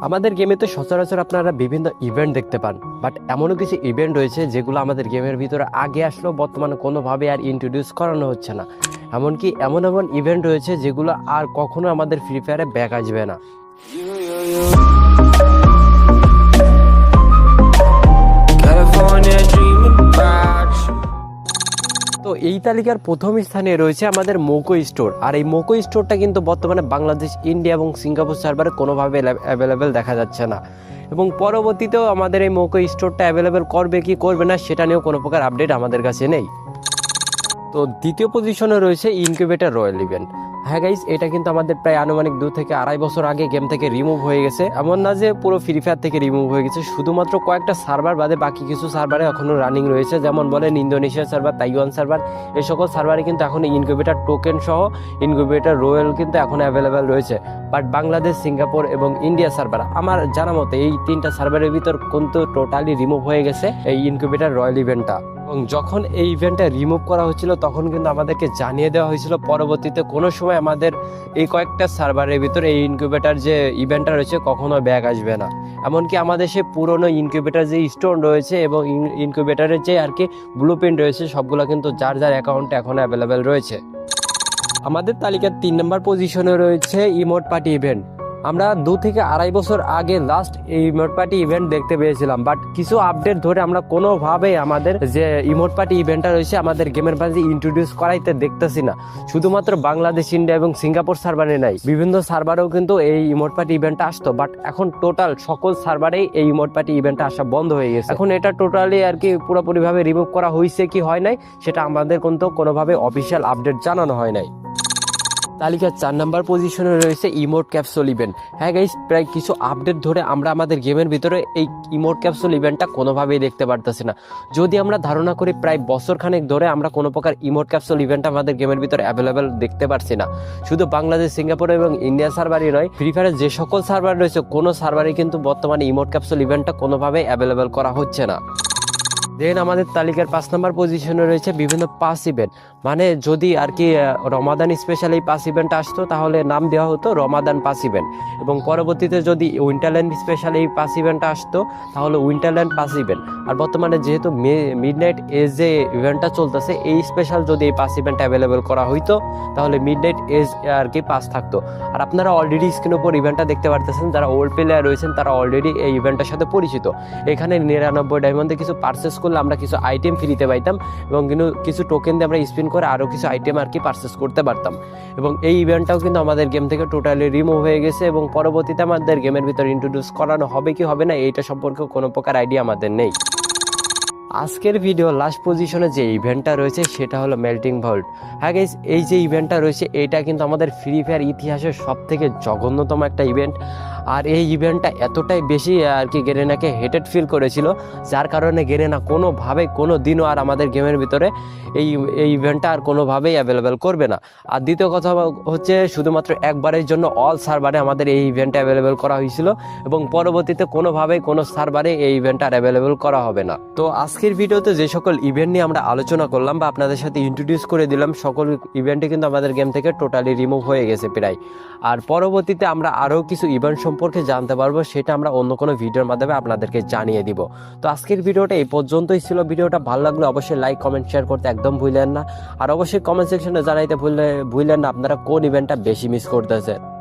আমাদের গেমে তো সচরাচর আপনারা বিভিন্ন ইভেন্ট দেখতে পান বাট এমনও কিছু ইভেন্ট রয়েছে যেগুলো আমাদের গেমের ভিতরে আগে আসলেও বর্তমানে কোনোভাবে আর ইন্ট্রোডিউস করানো হচ্ছে না। এমনকি এমন এমন ইভেন্ট রয়েছে যেগুলো আর কখনো আমাদের ফ্রি ফায়ারে ব্যাক আসবে না। তো এই তালিকার প্রথম স্থানে রয়েছে আমাদের মোকো স্টোর। আর এই মোকো স্টোরটা কিন্তু বর্তমানে বাংলাদেশ, ইন্ডিয়া এবং সিঙ্গাপুর সার্ভারে কোনোভাবে অ্যাভেলেবেল দেখা যাচ্ছে না। এবং পরবর্তীতেও আমাদের এই মোকো স্টোরটা অ্যাভেলেবেল করবে কি করবে না সেটা নিয়েও কোনো প্রকার আপডেট আমাদের কাছে নেই। তো দ্বিতীয় পজিশনে রয়েছে ইনকিউবেটার রয়্যাল ইভেন্ট হ্যাঁ গাইজ এটা কিন্তু আমাদের প্রায় আনুমানিক দু থেকে আড়াই বছর আগে গেম থেকে রিমুভ হয়ে গেছে। এমন না যে পুরো ফ্রি ফায়ার থেকে রিমুভ হয়ে গেছে, শুধুমাত্র কয়েকটা সার্ভার বাদে বাকি কিছু সার্ভারে এখনও রানিং রয়েছে। যেমন বলেন ইন্দোনেশিয়া সার্ভার তাইওয়ান সার্ভার এই সকল সার্ভারে কিন্তু এখন ইনকিউবেটর টোকেন সহ ইনকিউবেটর রয়্যাল কিন্তু এখন অ্যাভেলেবেল রয়েছে। বাট বাংলাদেশ সিঙ্গাপুর এবং ইন্ডিয়া সার্ভার আমার জানা মতে এই তিনটা সার্ভারের ভিতর কিন্তু টোটালি রিমুভ হয়ে গেছে এই ইনকিউবেটর রয়্যাল ইভেন্টটা এবং যখন এই ইভেন্টটা রিমুভ করা হয়েছিল, তখন কিন্তু আমাদেরকে জানিয়ে দেওয়া হয়েছিল, পরবর্তীতে কোনো সময় আমাদের এই কয়েকটা সার্ভারের ভিতরে এই ইনকিউবেটর যে ইভেন্টটা রয়েছে, কখনো ব্যাগ আসবে না। এমনকি আমাদের সে পুরনো ইনকিউবেটর যে স্টোন রয়েছে এবং ইনকিউবেটরের যে আর কি ব্লু প্রিন্ট রয়েছে, সবগুলো কিন্তু যার যার অ্যাকাউন্টে এখন অ্যাভেলেবেল রয়েছে। আমাদের তালিকার তিন নম্বর পজিশনে রয়েছে ইমোট পার্টি ইভেন্ট আমরা দু থেকে আড়াই বছর আগে লাস্ট এই ইমোট পার্টি ইভেন্ট দেখতে পেয়েছিলাম বাট কিছু আপডেট ধরে আমরা কোনোভাবেই আমাদের যে ইমোট পার্টি ইভেন্টটা রয়েছে, আমাদের গেমের মাঝে ইন্ট্রোডিউস করাইতে দেখতেছি না। শুধুমাত্র বাংলাদেশ ইন্ডিয়া এবং সিঙ্গাপুর সার্ভারে নাই। বিভিন্ন সার্ভারেও কিন্তু এই ইমোট পার্টি ইভেন্টটা আসতো বাট এখন টোটাল সকল সার্ভারেই এই ইমোট পার্টি ইভেন্টটা আসা বন্ধ হয়ে গেছে। এখন এটা টোটালি আর কি পুরোপুরিভাবে রিমুভ করা হয়েছে কি হয় নাই, সেটা আমাদের কিন্তু কোনোভাবে অফিসিয়াল আপডেট জানানো হয় নাই। তালিকার চার নাম্বার পজিশনে রয়েছে ইমোট ক্যাপসুল ইভেন্ট হ্যাঁ গাইস প্রায় কিছু আপডেট ধরে আমরা আমাদের গেমের ভিতরে এই ইমোট ক্যাপসুল ইভেন্টটা কোনোভাবেই দেখতে পারতেছি না। যদি আমরা ধারণা করি প্রায় বছরখানেক ধরে আমরা কোনো প্রকার ইমোট ক্যাপসুল ইভেন্ট আমাদের গেমের ভিতরে অ্যাভেলেবেল দেখতে পারছি না। শুধু বাংলাদেশ, সিঙ্গাপুর এবং ইন্ডিয়া সার্ভারই নয় ফ্রি ফায়ারের যে সকল সার্ভার রয়েছে, কোনো সার্ভারে কিন্তু বর্তমানে ইমোট ক্যাপসুল ইভেন্টটা কোনোভাবেই অ্যাভেলেবেল করা হচ্ছে না। দেন আমাদের তালিকার পাঁচ নম্বর পজিশনে রয়েছে বিভিন্ন পাস ইভেন্ট মানে যদি আর কি রমাদান স্পেশাল এই পাস ইভেন্ট আসতো, তাহলে নাম দেওয়া হতো রমাদান পাস ইভেন্ট এবং পরবর্তীতে যদি উইন্টারল্যান্ড স্পেশাল এই পাস ইভেন্টটা আসতো, তাহলে উইন্টারল্যান্ড পাস ইভেন্ট আর বর্তমানে যেহেতু মিড নাইট এজ যে ইভেন্টটা চলতেছে, এই স্পেশাল যদি এই পাস ইভেন্ট অ্যাভেলেবেল করা হইতো, তাহলে মিড নাইট এজ আর কি পাস থাকতো। আর আপনারা অলরেডি স্ক্রিন উপর ইভেন্টটা দেখতে পারতেছেন, যারা ওল্ড প্লেয়ার রয়েছেন, তারা অলরেডি এই ইভেন্টের সাথে পরিচিত। এখানে নিরানব্বই ডায়মন্ডে কিছু পারচেস করলে আমরা কিছু আইটেম ফ্রিতে পাইতাম এবং কিন্তু কিছু টোকেন দিয়ে আমরা স্পিন করে আরও কিছু আইটেম আর কি পারচেস করতে পারতাম। এবং এই ইভেন্টটাও কিন্তু আমাদের গেম থেকে টোটালি রিমুভ হয়ে গেছে এবং পরবর্তীতে আমাদের গেমের ভিতরে ইন্ট্রোডিউস করানো হবে কি হবে না, এইটা সম্পর্কে কোনো প্রকার আইডিয়া আমাদের নেই। আজকের ভিডিও লাস্ট পজিশনে যে ইভেন্টটা রয়েছে, সেটা হলো মেল্টিং ভল্ট হ্যাঁ গাইস এই যে ইভেন্টটা রয়েছে, এটা কিন্তু আমাদের ফ্রি ফায়ার ইতিহাসের সব থেকে জঘন্যতম একটা ইভেন্ট আর এই ইভেন্টটা এতটাই বেশি আর কি গেরেনাকে হেটেড ফিল করেছিল, যার কারণে গেরেনা কোনোভাবে কোনো দিনও আর আমাদের গেমের ভিতরে এই এই ইভেন্টটা আর কোনোভাবেই অ্যাভেলেবেল করবে না। আর দ্বিতীয় কথা হচ্ছে, শুধুমাত্র একবারের জন্য অল সার্ভারে আমাদের এই ইভেন্টটা অ্যাভেলেবেল করা হয়েছিল এবং পরবর্তীতে কোনোভাবেই কোনো সার্ভারে এই ইভেন্টটা আর অ্যাভেলেবেল করা হবে না। তো আজকের ভিডিওতে যে সকল ইভেন্ট নিয়ে আমরা আলোচনা করলাম বা আপনাদের সাথে ইন্ট্রোডিউস করে দিলাম, সকল ইভেন্টে কিন্তু আমাদের গেম থেকে টোটালি রিমুভ হয়ে গেছে প্রায়। আর পরবর্তীতে আমরা আরও কিছু ইভেন্ট জানতে পারব, সেটা আমরা অন্য কোনো ভিডিওর মাধ্যমে আপনাদেরকে জানিয়ে দিব। তো আজকের ভিডিওটা এই পর্যন্তই ছিল। ভিডিওটা ভালো লাগলে অবশ্যই লাইক কমেন্ট শেয়ার করতে একদম ভুলেন না। আর অবশ্যই কমেন্ট সেকশনে জানাইতে ভুলে ভুলেন না, আপনারা কোন ইভেন্টটা বেশি মিস করতেছেন.